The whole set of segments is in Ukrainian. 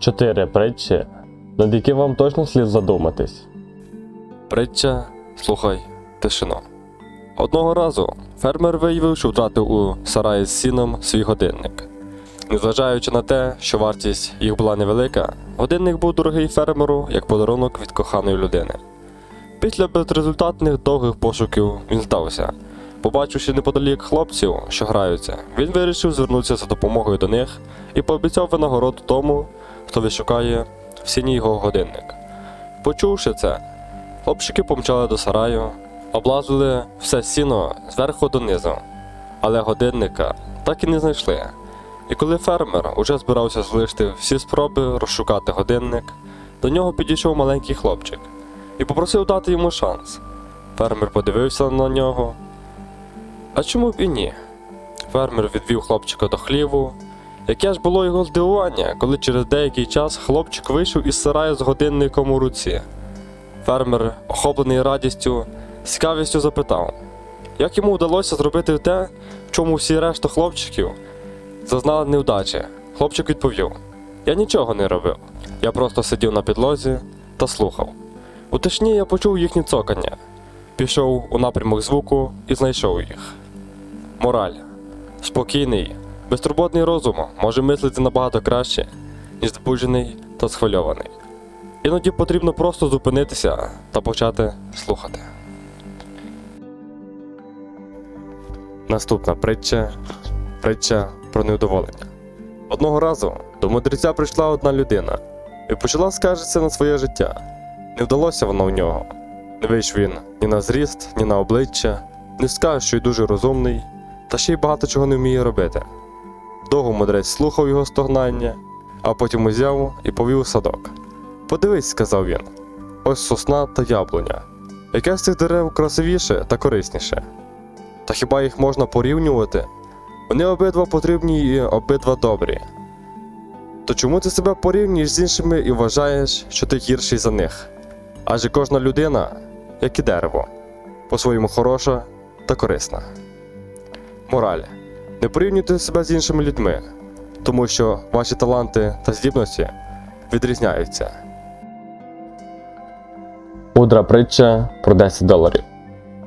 Чотири притчі, над якими вам точно слід задуматись. Притча, слухай, тишину. Одного разу фермер виявив, що втратив у сараї з сіном свій годинник. Незважаючи на те, що вартість їх була невелика, годинник був дорогий фермеру як подарунок від коханої людини. Після безрезультатних довгих пошуків він здався. Побачивши неподалік хлопців, що граються, він вирішив звернутися за допомогою до них і пообіцяв винагороду тому, хто вишукає в сіні його годинник. Почувши це, Хлопчики помчали до сараю, облазили все сіно зверху донизу, але годинника так і не знайшли. І коли фермер уже збирався залишити всі спроби розшукати годинник, до нього підійшов маленький хлопчик і попросив дати йому шанс. Фермер подивився на нього. А чому б і ні? Фермер відвів хлопчика до хліву. Яке ж було його здивування, коли через деякий час хлопчик вийшов із сараю з годинником у руці. Фермер, охоплений радістю, цікавістю запитав, як йому вдалося зробити те, в чому всі решта хлопчиків зазнали невдачі. Хлопчик відповів: Я нічого не робив. Я просто сидів на підлозі та слухав. У тишні я почув їхнє цокання, пішов у напрямок звуку і знайшов їх. Мораль. Спокійний, безтурботний розум може мислити набагато краще, ніж збуджений та схвильований. Іноді потрібно просто зупинитися та почати слухати. Наступна притча притча про невдоволення. Одного разу до мудреця прийшла одна людина і почала скаржитися на своє життя. Не вдалося воно в нього. Не вийшов він ні на зріст, ні на обличчя, не скаже, що й дуже розумний, та ще й багато чого не вміє робити. Довго мудрець слухав його стогнання, а потім узяв і повів у садок. Подивись, сказав він. Ось сосна та яблуня. Яке з цих дерев красивіше та корисніше? Та хіба їх можна порівнювати? Вони обидва потрібні і обидва добрі. То чому ти себе порівнюєш з іншими і вважаєш, що ти гірший за них? Адже кожна людина, як і дерево, по-своєму хороша та корисна. Мораль. Не порівнюйте себе з іншими людьми, тому що ваші таланти та здібності відрізняються. Мудра притча про 10 доларів.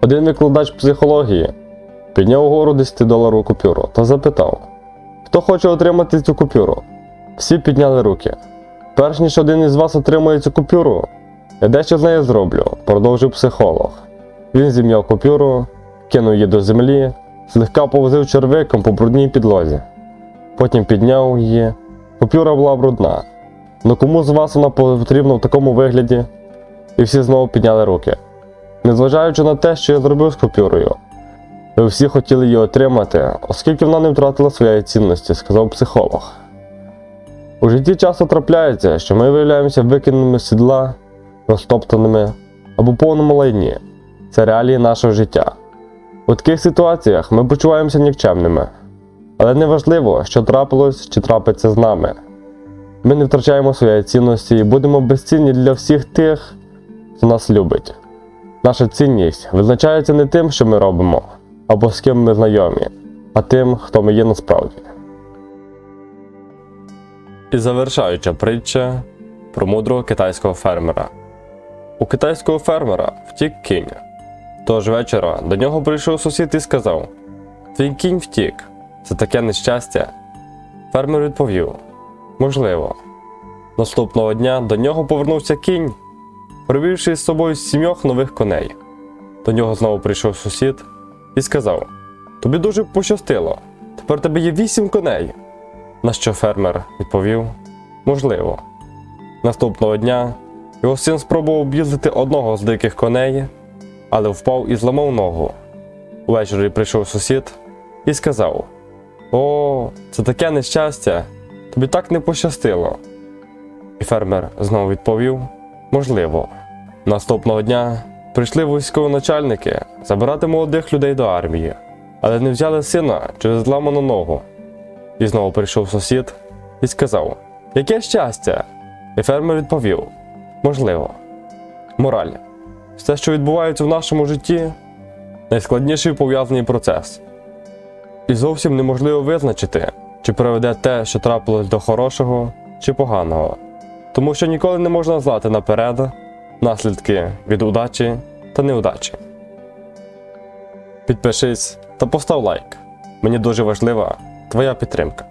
Один викладач психології підняв угору 10 доларову купюру та запитав: Хто хоче отримати цю купюру? Всі підняли руки. Перш ніж один із вас отримає цю купюру, я дещо з нею зроблю, продовжив психолог. Він зім'яв купюру, кинув її до землі, злегка повозив червиком по брудній підлозі. Потім підняв її. Купюра була брудна. Ну кому з вас вона потрібна в такому вигляді? І всі знову підняли руки. Незважаючи на те, що я зробив з купюрою, ви всі хотіли її отримати, оскільки вона не втратила своєї цінності, сказав психолог. У житті часто трапляється, що ми виявляємося викиненими з сідла, розтоптаними або повному лайні. Це реалії нашого життя. У таких ситуаціях ми почуваємося нікчемними. Але неважливо, що трапилось чи трапиться з нами. Ми не втрачаємо своєї цінності і будемо безцінні для всіх тих, хто нас любить. Наша цінність визначається не тим, що ми робимо, або з ким ми знайомі, а тим, хто ми є насправді. І завершаюча притча про мудрого китайського фермера. У китайського фермера втік кінь. Тож вечора до нього прийшов сусід і сказав: Твій кінь втік. Це таке нещастя. Фермер відповів: Можливо. Наступного дня до нього повернувся кінь, привівши з собою сімьох нових коней. До нього знову прийшов сусід і сказав: Тобі дуже пощастило. Тепер тебе є вісім коней. На що фермер відповів: Можливо. Наступного дня його син спробував об'їздити одного з диких коней, але впав і зламав ногу. Увечері прийшов сусід і сказав: О, це таке нещастя, тобі так не пощастило. І фермер знову відповів: Можливо. Наступного дня прийшли військовоначальники забирати молодих людей до армії, але не взяли сина через зламану ногу. І знову прийшов сусід і сказав: Яке щастя! І фермер відповів: Можливо. Мораль. Все, що відбувається в нашому житті, найскладніший пов'язаний процес. І зовсім неможливо визначити, чи приведе те, що трапилось до хорошого чи поганого, тому що ніколи не можна знати наперед наслідки від удачі та неудачі. Підпишись та постав лайк. Мені дуже важлива твоя підтримка.